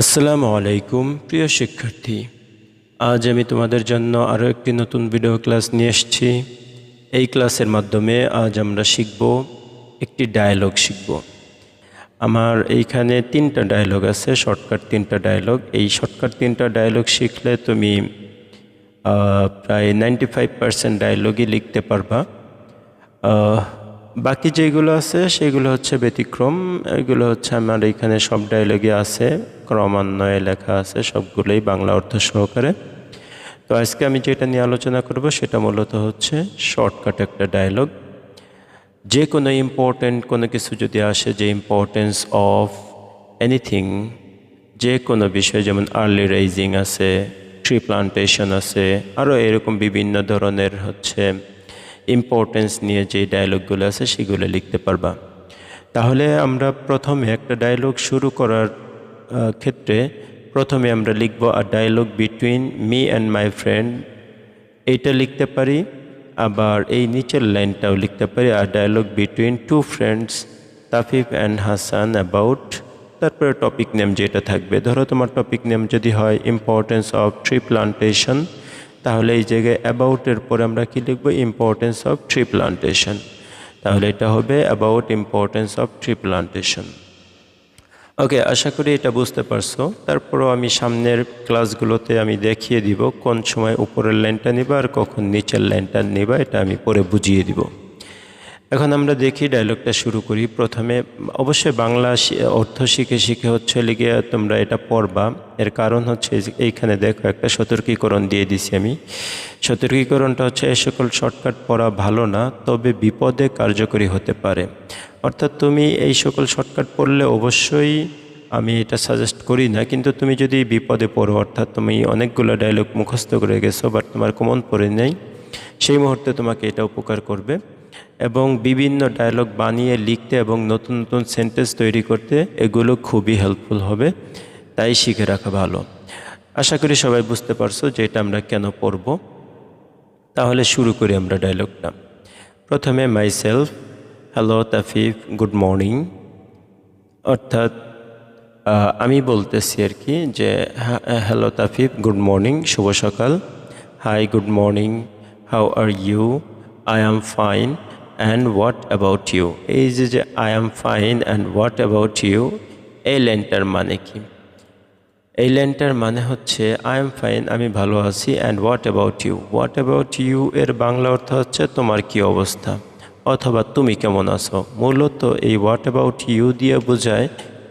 আসসালামু আলাইকুম, প্রিয় শিক্ষার্থী। আজ আমি তোমাদের জন্য আরও একটি নতুন ভিডিও ক্লাস নিয়ে এসেছি। এই ক্লাসের মাধ্যমে আজ আমরা শিখব একটি ডায়ালগ শিখব। আমার এইখানে তিনটা ডায়ালগ আছে শর্টকাট তিনটা ডায়ালগ এই শর্টকাট তিনটা ডায়ালগ শিখলে তুমি প্রায় নাইনটি ফাইভ পার্সেন্ট ডায়ালগই লিখতে পারবা। বাকি যেগুলো আছে সেগুলো হচ্ছে ব্যতিক্রম। এগুলো হচ্ছে আমার এখানে সব ডায়লগে আছে। ক্রমান্বয়ে লেখা আছে, সবগুলোই বাংলা অর্থ সহকারে। তো আজকে আমি যেটা নিয়ে আলোচনা করব, সেটা মূলত হচ্ছে শর্টকাট একটা ডায়লগ যে কোনো ইম্পর্ট্যান্ট কোনো কিছু যদি আসে, যে ইম্পর্টেন্স অফ এনিথিং যে কোনো বিষয়, যেমন আর্লি রাইজিং আছে ট্রি প্লান্টেশন আছে, আরও এরকম বিভিন্ন ধরনের হচ্ছে ইম্পর্টেন্স নিয়ে যে ডায়লগগুলো আছে, সেগুলো লিখতে পারবা। তাহলে আমরা প্রথমে একটা ডায়লগ শুরু করার ক্ষেত্রে প্রথমে আমরা লিখব a dialogue between me and my friend এইটা লিখতে পারি, আবার এই নিচের লাইনটাও লিখতে পারি। আর dialogue between two friends Tafif and Hasan about তারপরে টপিক নেম যেটা থাকবে। ধরো তোমার টপিক নেম যদি হয় ইম্পর্টেন্স অফ ট্রি প্লান্টেশন তাহলে এই জায়গায় অ্যাবাউটের পরে আমরা কি লিখব? ইম্পর্টেন্স অফ ট্রি প্লান্টেশন তাহলে এটা হবে about importance of tree plantation okay আশা করি এটা বুঝতে পারছ। তারপরও আমি সামনের ক্লাসগুলোতে আমি দেখিয়ে দিব কোন সময় উপরের লাইনটা নিবা আর কখন নিচের লাইনটা নিবা, এটা আমি পরে বুঝিয়ে দিব। এখন আমরা দেখি ডায়লগটা শুরু করি। প্রথমে, অবশ্যই বাংলা অর্থ শিখে শিখে হচ্ছে লিগে তোমরা এটা পড়বা। এর কারণ হচ্ছে এইখানে দেখো একটা সতর্কীকরণ দিয়ে দিছি আমি। সতর্কীকরণটা হচ্ছে এই সকল শর্টকাট পড়া ভালো না, তবে বিপদে কার্যকরী হতে পারে। অর্থাৎ তুমি এই সকল শর্টকাট পড়লে অবশ্যই আমি এটা সাজেস্ট করি না, কিন্তু তুমি যদি বিপদে পড়ো, অর্থাৎ তুমি অনেকগুলো ডায়লগ মুখস্থ করে গেছো বাট তোমার কমন পড়ে নেই, সেই মুহূর্তে তোমাকে এটা উপকার করবে। এবং বিভিন্ন ডায়লগ বানিয়ে লিখতে এবং নতুন নতুন সেন্টেন্স তৈরি করতে এগুলো খুবই হেল্পফুল হবে, তাই শিখে রাখা ভালো। আশা করি সবাই বুঝতে পারছ যে এটা আমরা কেন পড়ব। তাহলে শুরু করি আমরা ডায়লগটা প্রথমে myself hello Tafif good morning অর্থাৎ আমি বলতেছি আর কি যে হ্যালো তাফিফ গুড মর্নিং শুভ সকাল. Hi good morning how are you I am fine and what about you এই যে যে I am fine and what about you এই লাইনটার মানে কি? এই লাইনটার মানে হচ্ছে আই এম ফাইন আমি ভালো আছি. And what about you what about you এর বাংলা অর্থ হচ্ছে, তোমার কি অবস্থা? অথবা তুমি কেমন আছো? মূলত এই হোয়াট অ্যাবাউট ইউ দিয়ে বোঝায়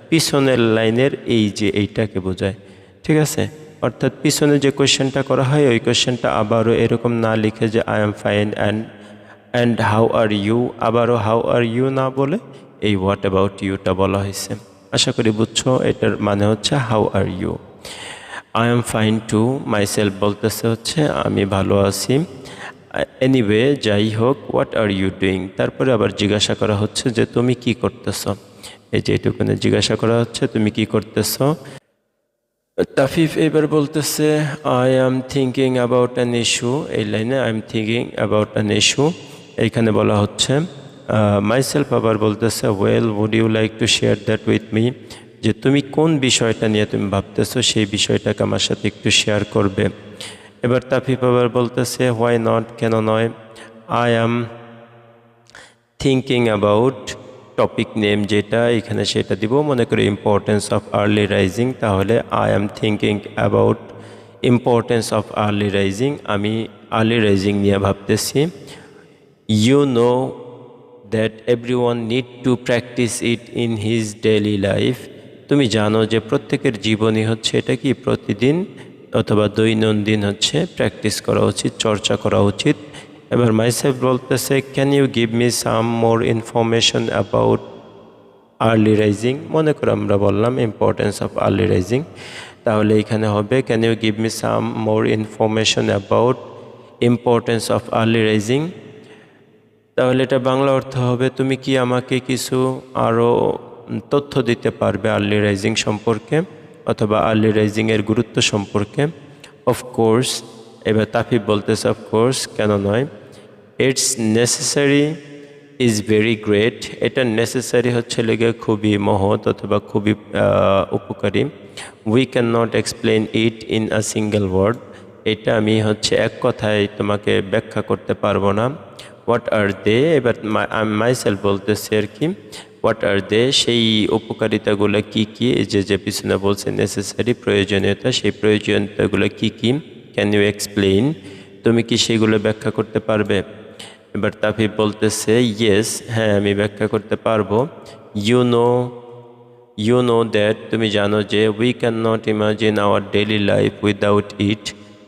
পিছনের লাইনের এই যে এইটাকে বোঝায়। ঠিক আছে? অর্থাৎ পিছনে যে কোয়েশ্চেনটা করা হয়, ওই কোয়েশ্চেনটা আবারও এরকম না লিখে যে I am fine and and how are you আবারও হাউ আর ইউ না বলে এই হোয়াট অ্যাবাউট ইউটা বলা হয়েছে। আশা করি বুঝছ, এটার মানে হচ্ছে how are you I am fine to myself বলতেছে হচ্ছে আমি ভালো আছি। এনিওয়ে যাই হোক হোয়াট আর ইউ ডুইং তারপরে আবার জিজ্ঞাসা করা হচ্ছে যে, তুমি কি করতেছ? এই যে এটুকুনে জিজ্ঞাসা করা হচ্ছে, তুমি কি করতেছ? তাফিফ এবার বলতেছে I am thinking about an issue এই লাইনে I am thinking about an issue এইখানে বলা হচ্ছে মাইসেলফ আবার বলতেছে well would you like to share that with me যে, তুমি কোন বিষয়টা নিয়ে তুমি ভাবতেছো, সেই বিষয়টাকে আমার সাথে একটু শেয়ার করবে। এবার তাফিফ আবার বলতেছে হোয়াই নট কেন নয়? I am thinking about topic name যেটা, এখানে সেটা দিব। মনে করি ইম্পর্টেন্স অফ আর্লি রাইজিং তাহলে I am thinking about importance of early rising আমি আর্লি রাইজিং নিয়ে ভাবতেছি। You know that everyone need to practise it in his daily life তুমি জানো যে প্রত্যেকের জীবনই হচ্ছে এটা কি? প্রতিদিন অথবা দৈনন্দিন হচ্ছে প্র্যাকটিস করা উচিত, চর্চা করা উচিত। এবার মাইসেফ বলতেছে can you give me some more information about early rising মনে করো আমরা বললাম ইম্পর্টেন্স অফ আর্লি রাইজিং তাহলে এখানে হবে can you give me some more information about importance of early rising তাহলে এটা বাংলা অর্থ হবে, তুমি কি আমাকে কিছু আরও তথ্য দিতে পারবে আর্লি রাইজিং সম্পর্কে? অথবা আর্লি রাইজিংয়ের গুরুত্ব সম্পর্কে অফকোর্স এবার তাফিফ বলতেছে অফকোর্স কেন নয়? It's necessary is very great এটা নেসেসারি হচ্ছে লেগে খুবই মহৎ অথবা খুবই উপকারী। We can not explain it in a single word এটা আমি হচ্ছে এক কথায় তোমাকে ব্যাখ্যা করতে পারব না। হোয়াট আর দে এবার মাইসেলফ বলতেছে আর কি। হোয়াট আর দে সেই উপকারিতাগুলো কি কি? যে যে পিছনে বলছে নেসেসারি প্রয়োজনীয়তা, সেই প্রয়োজনীয়তাগুলো কি কি? ক্যান ইউ এক্সপ্লেইন তুমি কি সেগুলো ব্যাখ্যা করতে পারবে? এবার তাফি বলতেছে ইয়েস হ্যাঁ আমি ব্যাখ্যা করতে পারব। You know you know that তুমি জানো যে we can not imagine our daily life without it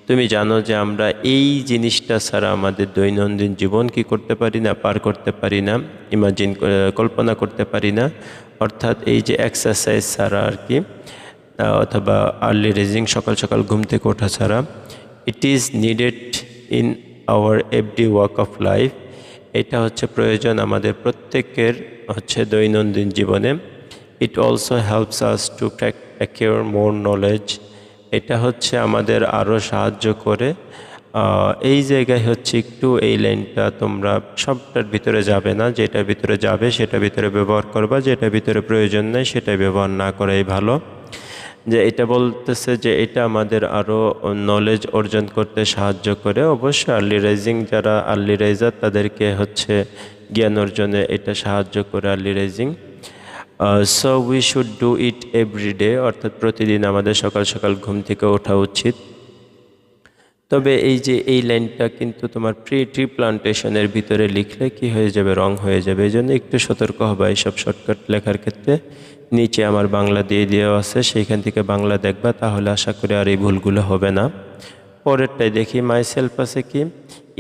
তুমি জানো যে আমরা এই জিনিসটা ছাড়া আমাদের দৈনন্দিন জীবন কি করতে পারি না, পার করতে পারি না ইমাজিন কল্পনা করতে পারি না। অর্থাৎ এই যে এক্সারসাইজ ছাড়া আর কি অথবা আর্লি রেজিং সকাল সকাল ঘুম থেকে ওঠা ছাড়া it is needed in our every walk of life এটা হচ্ছে প্রয়োজন আমাদের প্রত্যেকের হচ্ছে দৈনন্দিন জীবনে। It also helps us to acquire more knowledge এটা হচ্ছে আমাদের আরও সাহায্য করে। এই জায়গায় হচ্ছে একটু এই লাইনটা তোমরা সবটার ভিতরে যাবে না, যেটার ভিতরে যাবে সেটা ভিতরে ব্যবহার করবা যেটা ভিতরে প্রয়োজন নেই সেটা ব্যবহার না করাই ভালো। যে এটা বলতেছে যে এটা আমাদের আরও নলেজ অর্জন করতে সাহায্য করে। অবশ্যই আর্লি রাইজিং যারা আর্লি রাইজার তাদেরকে হচ্ছে জ্ঞান অর্জনে এটা সাহায্য করে early rising so we should do it every day অর্থাৎ প্রতিদিন আমাদের সকাল সকাল ঘুম থেকে ওঠা উচিত। তবে এই যে, এই লাইনটা কিন্তু তোমার প্রি ট্রি প্লান্টেশনের ভিতরে লিখলে কি হয়ে যাবে, রং হয়ে যাবে, এই জন্য একটু সতর্ক হবে এইসব শর্টকাট লেখার ক্ষেত্রে। নিচে আমার বাংলা দিয়ে দেওয়া আছে, সেইখান থেকে বাংলা দেখবা, তাহলে আশা করি আর এই ভুলগুলো হবে না। পরেরটাই দেখি মাই সেলফ আছে কি?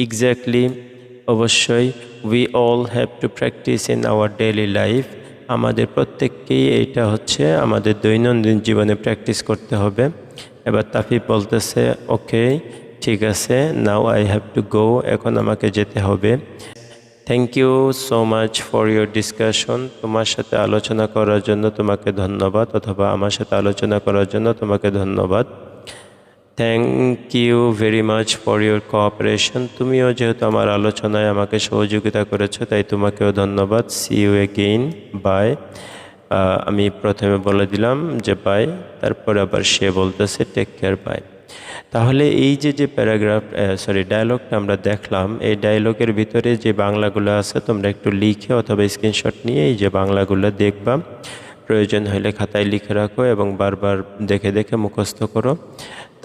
এক্স্যাক্টলি অবশ্যই we all have to practise in our daily life আমাদের প্রত্যেককেই এটা হচ্ছে আমাদের দৈনন্দিন জীবনে প্র্যাকটিস করতে হবে। এবার তাফিফ বলতেছে, ওকে, ঠিক আছে now I have to go এখন আমাকে যেতে হবে। Thank you so much for your discussion তোমার সাথে আলোচনা করার জন্য তোমাকে ধন্যবাদ, অথবা আমার সাথে আলোচনা করার জন্য তোমাকে ধন্যবাদ। Thank you very much for your cooperation তুমিও যেহেতু আমার আলোচনায় আমাকে সহযোগিতা করেছ, তাই তোমাকেও ধন্যবাদ। সি ইউ এগেইন বাই আমি প্রথমে বলে দিলাম যে বাই তারপরে আবার সে বলতেছে টেক কেয়ার বাই তাহলে এই যে যে প্যারাগ্রাফ সরি ডায়লগটা আমরা দেখলাম, এই ডায়লগের ভিতরে যে বাংলাগুলো আছে, তোমরা একটু লিখে অথবা স্ক্রিনশট নিয়ে এই যে বাংলাগুলো দেখবা। প্রয়োজন হলে খাতায় লিখে রাখো এবং বারবার দেখে দেখে মুখস্থ করো।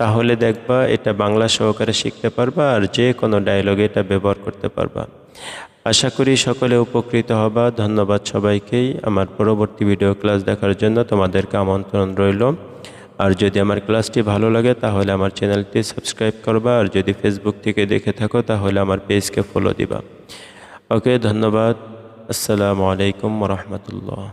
তাহলে দেখবা এটা বাংলা সহকারে শিখতে পারবা আর যে কোনো ডায়লগে এটা ব্যবহার করতে পারবা। আশা করি সকলে উপকৃত হবা। ধন্যবাদ সবাইকেই আমার পরবর্তী ভিডিও ক্লাস দেখার জন্য তোমাদেরকে আমন্ত্রণ রইল। আর যদি আমার ক্লাসটি ভালো লাগে তাহলে আমার চ্যানেলটি সাবস্ক্রাইব করবা। আর যদি ফেসবুক থেকে দেখে থাকো তাহলে আমার পেজকে ফলো দিবা। ওকে ধন্যবাদ। আসসালামু আলাইকুম রহমতুল্লাহ।